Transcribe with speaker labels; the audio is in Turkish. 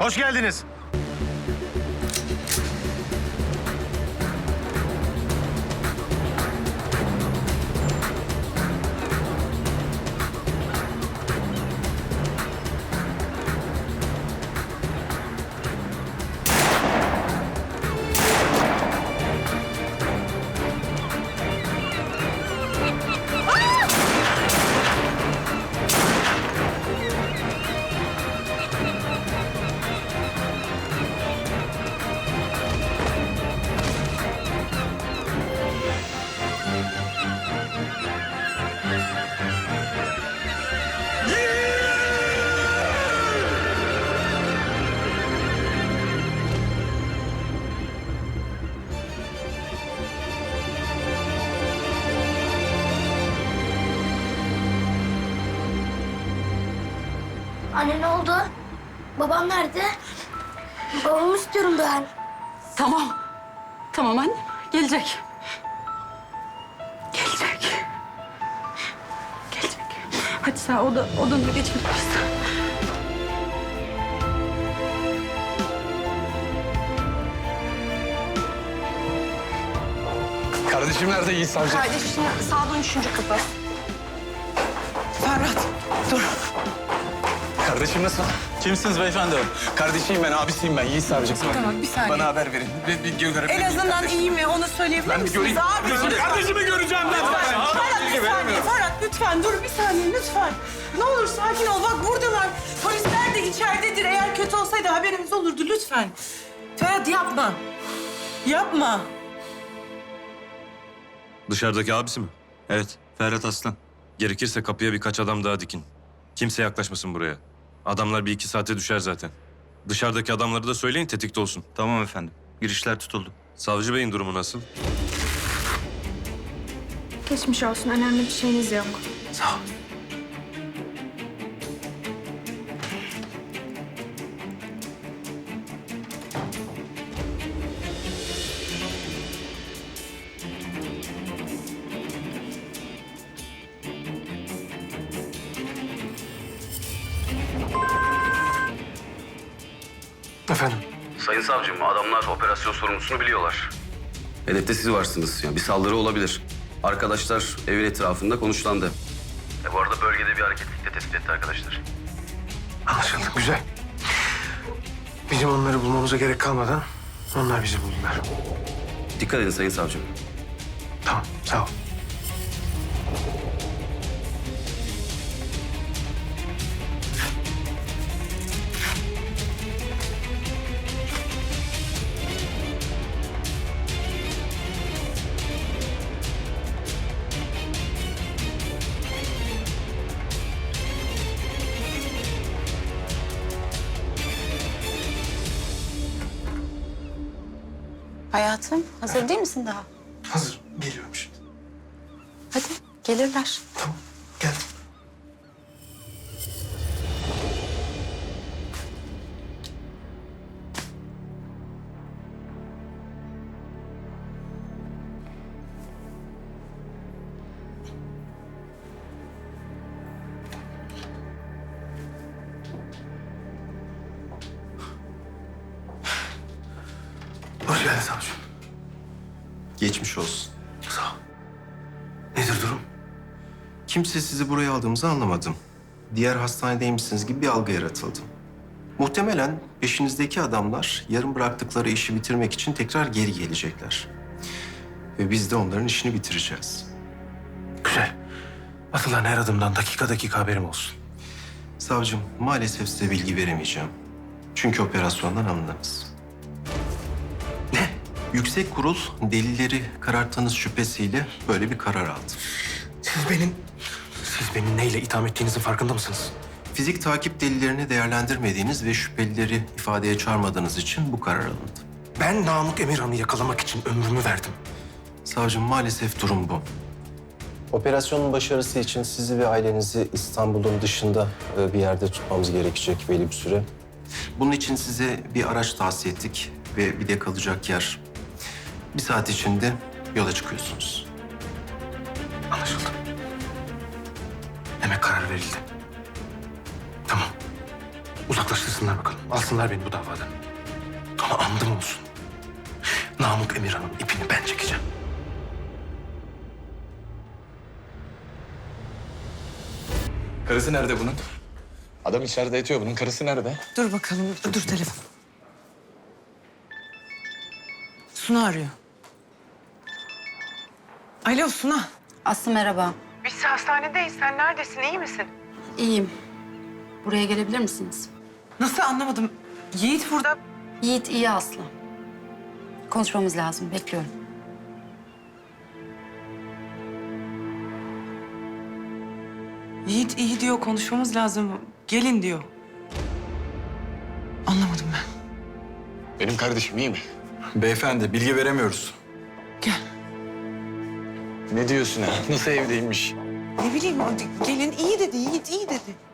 Speaker 1: Hoş geldiniz.
Speaker 2: Anne ne oldu? Babam nerede? Babamı istiyorum ben.
Speaker 3: Tamam. Tamam anne. Gelecek. Gelecek. Hadi sen oda, odana geçebilirsin.
Speaker 4: Kardeşim nerede Yiğit Savcı?
Speaker 3: Kardeşim sağdan üçüncü kapı. Ferhat dur.
Speaker 4: Kardeşim nasıl?
Speaker 5: Kimsiniz beyefendi?
Speaker 4: Kardeşiyim ben, abisiyim ben. Yiğit Savcı.
Speaker 3: Tamam bir saniye.
Speaker 4: Bana haber verin. Bir, bir görebilir
Speaker 3: En
Speaker 4: miyim
Speaker 3: azından
Speaker 4: kardeşim?
Speaker 3: iyi mi onu söyleyebilir
Speaker 4: Ben bir
Speaker 3: misiniz?
Speaker 4: göreyim.
Speaker 3: Abi, lütfen.
Speaker 4: Kardeşimi göreceğim ben.
Speaker 3: Ferhat bir saniye. Ferhat lütfen dur bir saniye lütfen. Ne olur sakin ol bak buradalar. Polisler de içeridedir. Eğer kötü olsaydı haberimiz olurdu lütfen. Ferhat yapma. Yapma.
Speaker 6: Dışarıdaki abisi mi?
Speaker 5: Evet, Ferhat Aslan.
Speaker 6: Gerekirse kapıya birkaç adam daha dikin. Kimse yaklaşmasın buraya. Adamlar bir iki saate düşer zaten. Dışarıdaki adamları da söyleyin tetikte olsun.
Speaker 5: Tamam efendim. Girişler tutuldu.
Speaker 6: Savcı beyin durumu nasıl?
Speaker 7: Geçmiş olsun. Önemli bir şeyiniz yok.
Speaker 4: Sağ ol. Efendim?
Speaker 8: Sayın savcım, adamlar operasyon sorumlusunu biliyorlar. Hedefte siz varsınız. Yani bir saldırı olabilir. Arkadaşlar evin etrafında konuşlandı. E bu arada bölgede bir hareketlilik de tespit etti arkadaşlar.
Speaker 4: Anlaşıldı. Güzel. Bizim onları bulmamıza gerek kalmadan onlar bizi buldular.
Speaker 8: Dikkat edin sayın savcım.
Speaker 4: Tamam, sağ ol.
Speaker 3: Hayatım hazır değil misin daha?
Speaker 4: Hazır. Geliyorum şimdi.
Speaker 3: Hadi gelirler.
Speaker 4: Tamam, Geldin savcım.
Speaker 9: Geçmiş olsun.
Speaker 4: Sağ ol. Nedir durum?
Speaker 9: Kimse sizi buraya aldığımızı anlamadım. Diğer hastanedeymişsiniz gibi bir algı yaratıldı. Muhtemelen peşinizdeki adamlar yarım bıraktıkları işi bitirmek için tekrar geri gelecekler. Ve biz de onların işini bitireceğiz.
Speaker 4: Güzel. Atılan her adımdan dakika dakika haberim olsun.
Speaker 9: Savcım, maalesef size bilgi veremeyeceğim. Çünkü operasyondan alındınız. Yüksek kurul delilleri kararttığınız şüphesiyle böyle bir karar aldı.
Speaker 4: Siz benim... Siz beni neyle itham ettiğinizin farkında mısınız?
Speaker 9: Fizik takip delillerini değerlendirmediğiniz ve şüphelileri ifadeye çağırmadığınız için bu karar alındı.
Speaker 4: Ben Namık Emirhan'ı yakalamak için ömrümü verdim.
Speaker 9: Savcım maalesef durum bu. Operasyonun başarısı için sizi ve ailenizi İstanbul'un dışında e, bir yerde tutmamız gerekecek belli bir süre. Bunun için size bir araç tavsiye ettik ve bir de kalacak yer. Bir saat içinde yola çıkıyorsunuz.
Speaker 4: Anlaşıldı. Demek karar verildi. Tamam. Uzak Uzaklaştırsınlar bakalım. Alsınlar beni bu davadan. Ama andım olsun. Namık Emirhan'ın ipini ben çekeceğim.
Speaker 1: Karısı nerede bunun? Adam içeride yatıyor. Bunun karısı nerede?
Speaker 3: Dur bakalım, dur telefon. Suna arıyor. Alo Suna.
Speaker 10: Aslı merhaba.
Speaker 3: Biz hastanedeyiz. Sen neredesin? İyi misin?
Speaker 10: İyiyim. Buraya gelebilir misiniz?
Speaker 3: Nasıl anlamadım. Yiğit burada.
Speaker 10: Yiğit iyi Aslı. Konuşmamız lazım. Bekliyorum.
Speaker 3: Yiğit iyi diyor, konuşmamız lazım. Gelin diyor. Anlamadım ben.
Speaker 1: Benim kardeşim iyi mi? Beyefendi bilgi veremiyoruz.
Speaker 3: Gel.
Speaker 1: Ne diyorsun ha? Nasıl evdeymiş?
Speaker 3: Ne bileyim, gelin iyi dedi, Yiğit iyi dedi.